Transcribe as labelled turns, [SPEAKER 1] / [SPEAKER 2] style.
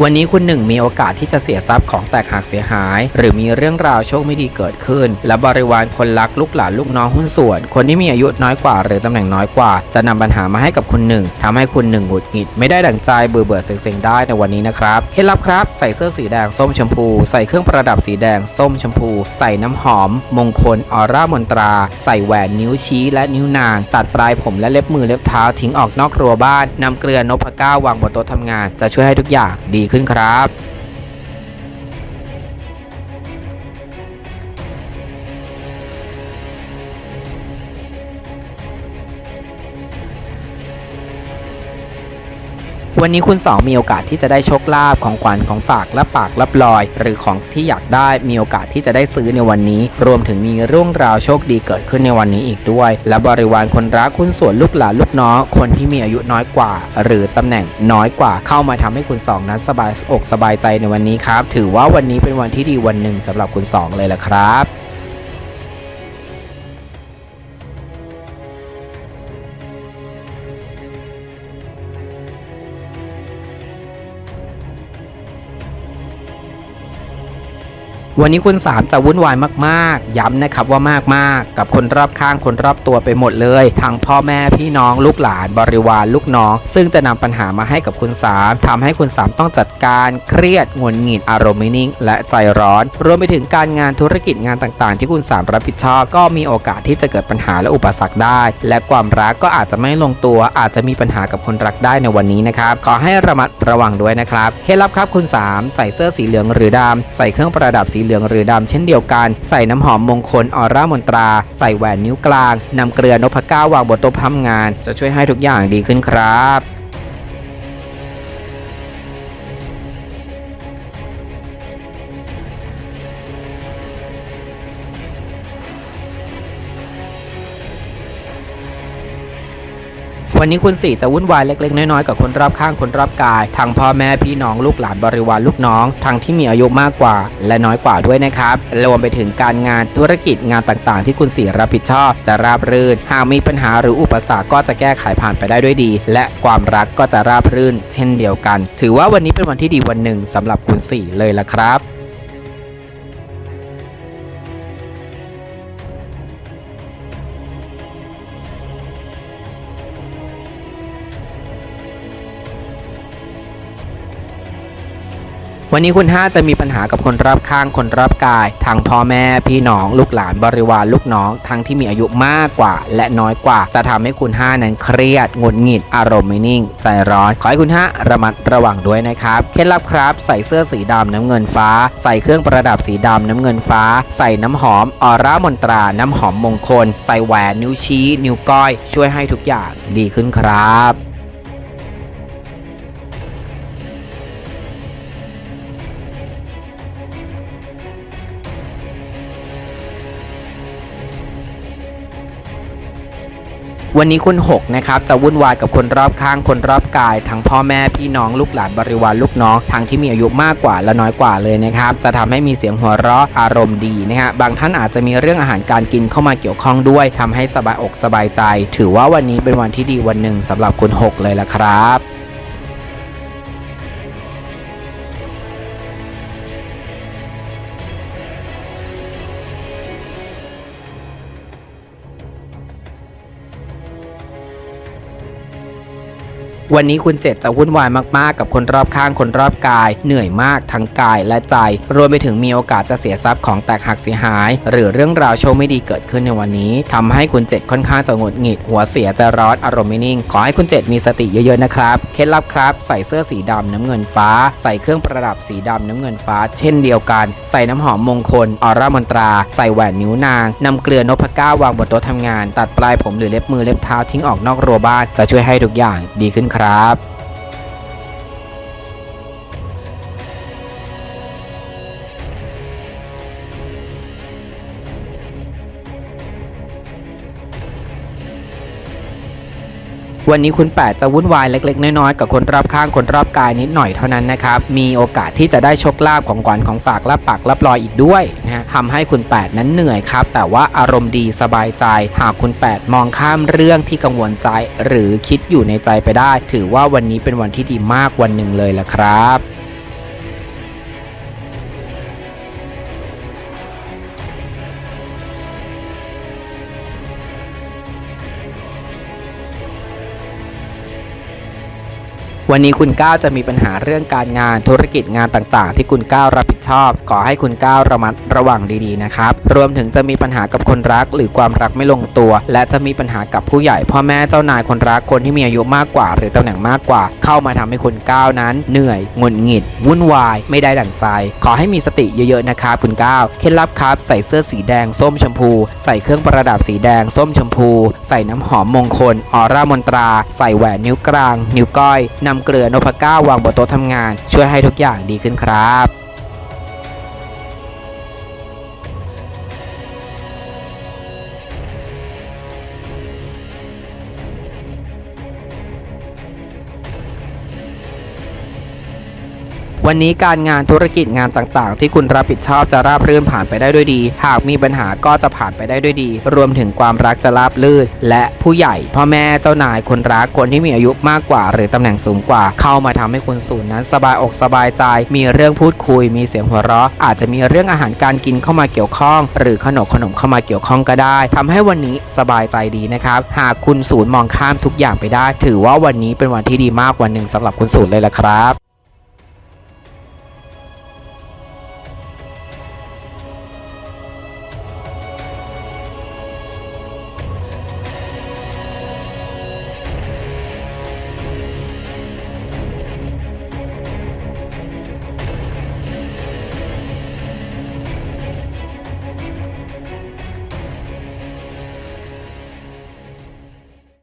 [SPEAKER 1] วันนี้คุณหนึ่งมีโอกาสที่จะเสียทรัพย์ของแตกหักเสียหาย หรือมีเรื่องราวโชคไม่ดีเกิดขึ้น และบริวารคนรักลูกหลานลูกน้องหุ้นส่วน คนที่มีอายุน้อยกว่า หรือตำแหน่งน้อยกว่า จะนำปัญหามาให้กับคุณหนึ่งทำให้คุณหนึ่งหงุดหงิดไม่ได้ดั่งใจเบื่อเบื่อเซ็งๆได้ในวันนี้นะครับเคล็ดลับครับใส่เสื้อสีแดงส้มชมพู ใส่เครื่องประดับสีแดงส้มชมพู ใส่น้ำหอม มงคลออร่ามนตรา ใส่แหวนนิ้วชี้และนิ้วนาง ตัดปลายผมและเล็บมือเล็บเท้าทิ้งออกนอกรั้วบ้านนำเกลือนพก้าวางบนโต๊ะทำงาน จะช่วยให้ทุกอย่างดีขึ้นครับ วันนี้คุณสองมีโอกาสที่จะได้โชคลาภของขวัญของฝากและปากรับลอย หรือของที่อยากได้มีโอกาสที่จะได้ซื้อในวันนี้ รวมถึงมีเรื่องราวโชคดีเกิดขึ้นในวันนี้อีกด้วย และบริวารคนรักคุณส่วนลูกหลานลูกน้องคนที่มีอายุน้อยกว่า หรือตำแหน่งน้อยกว่าเข้ามาทำให้คุณสองนั้นสบายอกสบายใจในวันนี้ครับถือว่าวันนี้เป็นวันที่ดีวันหนึ่งสำหรับคุณสองเลยละครับ วันนี้คุณสามจะวุ่นวายมากๆ ย้ำนะครับว่ามากๆกกับคนรอบข้างคนรอบตัวไปหมดเลย ทั้งพ่อแม่พี่น้องลูกหลานบริวารลูกน้อง ซึ่งจะนำปัญหามาให้กับคุณสามทำให้คุณสามต้องจัดการเครียดหงุดหงิดอารมณ์ไม่นิ่ง และใจร้อน รวมไปถึงการงานธุรกิจงานต่างๆ ที่คุณสามรับผิดชอบ ก็มีโอกาสที่จะเกิดปัญหาและอุปสรรคได้ และความรักก็อาจจะไม่ลงตัว อาจจะมีปัญหากับคนรักได้ในวันนี้นะครับขอให้ระมัดระวังด้วยนะครับเคล็ดลับครับคุณสามใส่เสื้อสีเหลืองหรือดำใส่เครื่องประดับสีเหลืองหรือดำเช่นเดียวกัน ใส่น้ำหอมมงคลออร่ามนตรา ใส่แหวนนิ้วกลางนำเกลือนพเก้าวางบนโต๊ะทำงาน จะช่วยให้ทุกอย่างดีขึ้นครับ วันนี้คุณสี่จะวุ่นวายเล็กๆ น้อยๆ กับคนรอบข้างคนรอบกาย ทั้งพ่อแม่พี่น้องลูกหลานบริวารลูกน้อง ทั้งที่มีอายุมากกว่า และน้อยกว่าด้วยนะครับ รวมไปถึงการงานธุรกิจงานต่างๆ ที่คุณสี่รับผิดชอบ จะราบรื่น หากมีปัญหาหรืออุปสรรคก็จะแก้ไขผ่านไปได้ด้วยดี และความรักก็จะราบรื่น เช่นเดียวกัน ถือว่าวันนี้เป็นวันที่ดีวันหนึ่งสำหรับคุณสี่เลยละครับ วันนี้คุณ 5 จะมีปัญหากับคนรอบข้างคนรอบกายทั้งพ่อแม่พี่น้องลูกหลานบริวารลูกน้อง ทั้งที่มีอายุมากกว่า และน้อยกว่า จะทำให้คุณ 5 นั้นเครียดหงุดหงิดอารมณ์ไม่นิ่ง ใจร้อน ขอให้คุณ 5 ระมัดระวังด้วยนะครับเคล็ดลับครับ ใส่เสื้อสีดำน้ำเงินฟ้า ใส่เครื่องประดับสีดำน้ำเงินฟ้า ใส่น้ำหอมออร่ามนตราน้ำหอมมงคล ใส่แหวนนิ้วชี้ นิ้วก้อย ช่วยให้ทุกอย่างดีขึ้นครับ วันนี้คุณ6นะครับจะวุ่นวายกับคนรอบข้างคนรอบกาย ทั้งพ่อแม่พี่น้องลูกหลานบริวารลูกน้องทั้งที่มีอายุมากกว่าและน้อยกว่าเลยนะครับจะทำให้มีเสียงหัวเราะอารมณ์ดีนะฮะบางท่านอาจจะมีเรื่องอาหารการกินเข้ามาเกี่ยวข้องด้วยทำให้สบายอกสบายใจ ถือว่าวันนี้เป็นวันที่ดีวันหนึ่งสำหรับคุณ6เลยละครับ วันนี้คุณเจ็ดจะวุ่นวายมากๆ กับคนรอบข้างคนรอบกาย เหนื่อยมากทั้งกายและใจ รวมไปถึงมีโอกาสจะเสียทรัพย์ของแตกหักเสียหาย หรือเรื่องราวโชคไม่ดีเกิดขึ้นในวันนี้ทำให้คุณเจ็ดค่อนข้างจะหงุดหงิด หัวเสียจะร้อนอารมณ์ไม่นิ่ง ขอให้คุณเจ็ดมีสติเยอะๆนะครับ เคล็ดลับครับ ใส่เสื้อสีดำน้ำเงินฟ้า ใส่เครื่องประดับสีดำน้ำเงินฟ้า เช่นเดียวกัน ใส่น้ำหอมมงคลออร่ามนตรา ใส่แหวนนิ้วนางนำเกลือนพก้าวางบนโต๊ะทำงาน ตัดปลายผมหรือเล็บมือเล็บเท้าทิ้งออกนอกรัวบ้านจะช่วยให้ทุกอย่างดีขึ้นครับครับ วันนี้คุณ8จะวุ่นวายเล็ก ๆ น้อยๆกับคนรอบข้างคนรอบกายนิดหน่อยเท่านั้นนะครับ มีโอกาสที่จะได้โชคลาภของขวัญของฝากรับปากรับรอยอีกด้วยนะฮะทำให้คุณ8นั้นเหนื่อยครับ แต่ว่าอารมณ์ดีสบายใจ หากคุณ8มองข้ามเรื่องที่กังวลใจ หรือคิดอยู่ในใจไปได้ ถือว่าวันนี้เป็นวันที่ดีมากวันหนึ่งเลยละครับ วันนี้คุณก้าวจะมีปัญหาเรื่องการงานธุรกิจงานต่างๆ ที่คุณก้าวรับผิดชอบ ขอให้คุณก้าวระมัดระวังดีๆนะครับ รวมถึงจะมีปัญหากับคนรักหรือความรักไม่ลงตัว และจะมีปัญหากับผู้ใหญ่พ่อแม่เจ้านายคนรักคนที่มีอายุมากกว่า หรือตำแหน่งมากกว่า เข้ามาทำให้คุณก้าวนั้น เหนื่อยงุดหงิด วุ่นวาย ไม่ได้ดั่งใจ ขอให้มีสติเยอะๆนะครับคุณก้าวเคล็ดลับครับใส่เสื้อสีแดงส้มชมพู ใส่เครื่องประดับสีแดงส้มชมพู ใส่น้ำหอมมงคลออร่ามนตรา ใส่แหวนนิ้วกลาง นิ้วก้อยนำเกลือนพก้าวางบนโต๊ะทำงาน ช่วยให้ทุกอย่างดีขึ้นครับ วันนี้การงานธุรกิจงานต่างๆ ที่คุณรับผิดชอบจะราบรื่นผ่านไปได้ด้วยดี หากมีปัญหาก็จะผ่านไปได้ด้วยดี รวมถึงความรักจะราบรื่น และผู้ใหญ่ พ่อแม่เจ้านายคนรักคนที่มีอายุมากกว่า หรือตำแหน่งสูงกว่า เข้ามาทำให้คุณสูนนั้นสบายอกสบายใจ มีเรื่องพูดคุย มีเสียงหัวเราะ อาจจะมีเรื่องอาหารการกินเข้ามาเกี่ยวข้อง หรือขนมขนมเข้ามาเกี่ยวข้องก็ได้ทำให้วันนี้สบายใจดีนะครับ หากคุณศูนย์มองข้ามทุกอย่างไปได้ ถือว่าวันนี้เป็นวันที่ดีมากวันหนึ่งสำหรับคุณศูนย์เลยละครับ